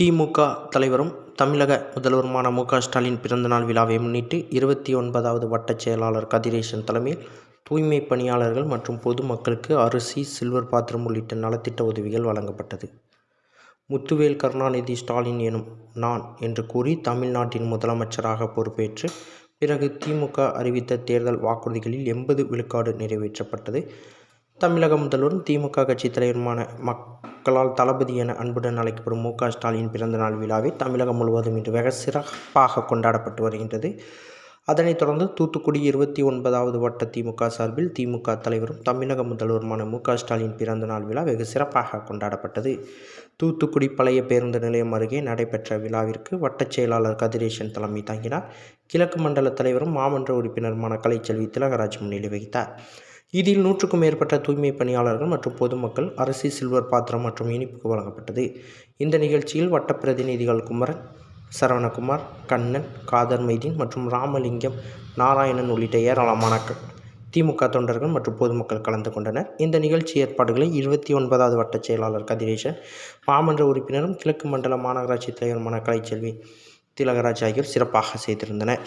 திமுக தலைவரும் தமிழக முதல்வருமான மு க ஸ்டாலின் பிறந்தநாள் விழாவை முன்னிட்டு இருபத்தி ஒன்பதாவது வட்டச் செயலாளர் கதிரேசன் தலைமையில் தூய்மை பணியாளர்கள் மற்றும் பொதுமக்களுக்கு அரிசி சில்வர் பாத்திரம் உள்ளிட்ட நலத்திட்ட உதவிகள் வழங்கப்பட்டது. முத்துவேல் கருணாநிதி ஸ்டாலின் எனும் நான் என்று கூறி தமிழ்நாட்டின் முதலமைச்சராக பொறுப்பேற்று பிறகு திமுக அறிவித்த தேர்தல் வாக்குறுதிகளில் எண்பது விழுக்காடு நிறைவேற்றப்பட்டது. தமிழக முதல்வரும் திமுக கட்சித் தலைவருமான மக் மக்களால் தளபதி என அன்புடன் அழைக்கப்படும் மு. க. ஸ்டாலின் பிறந்தநாள் விழாவை தமிழகம் முழுவதும் இன்று வெக சிறப்பாக கொண்டாடப்பட்டு வருகின்றது. அதனைத் தொடர்ந்து தூத்துக்குடி இருபத்தி ஒன்பதாவது வட்ட திமுக சார்பில் திமுக தலைவரும் தமிழக முதல்வருமான மு. க. ஸ்டாலின் பிறந்தநாள் விழா வெகு சிறப்பாக கொண்டாடப்பட்டது. தூத்துக்குடி பழைய பேருந்து நிலையம் அருகே நடைபெற்ற விழாவிற்கு வட்டச் செயலாளர் கதிரேசன் தலைமை தாங்கினார். கிழக்கு மண்டல தலைவரும் மாமன்ற உறுப்பினருமான கலைச்செல்வி திலகராஜ் முன்னிலை வகித்தார். இதில் நூற்றுக்கும் மேற்பட்ட தூய்மை பணியாளர்கள் மற்றும் பொதுமக்கள் அரிசி சில்வர் பாத்திரம் மற்றும் இனிப்புக்கு வழங்கப்பட்டது. இந்த நிகழ்ச்சியில் வட்ட பிரதிநிதிகள் குமரன் சரவணகுமார் கண்ணன் காதர் மைதீன் மற்றும் ராமலிங்கம் நாராயணன் உள்ளிட்ட ஏராளமான திமுக தொண்டர்கள் மற்றும் பொதுமக்கள் கலந்து கொண்டனர். இந்த நிகழ்ச்சி ஏற்பாடுகளை இருபத்தி ஒன்பதாவது வட்ட செயலாளர் கதிரேசன் மாமன்ற உறுப்பினரும் கிழக்கு மண்டல மாநகராட்சி தலைவருமான கலைச்செல்வி திலகராஜ் ஆகியோர் சிறப்பாக செய்திருந்தனர்.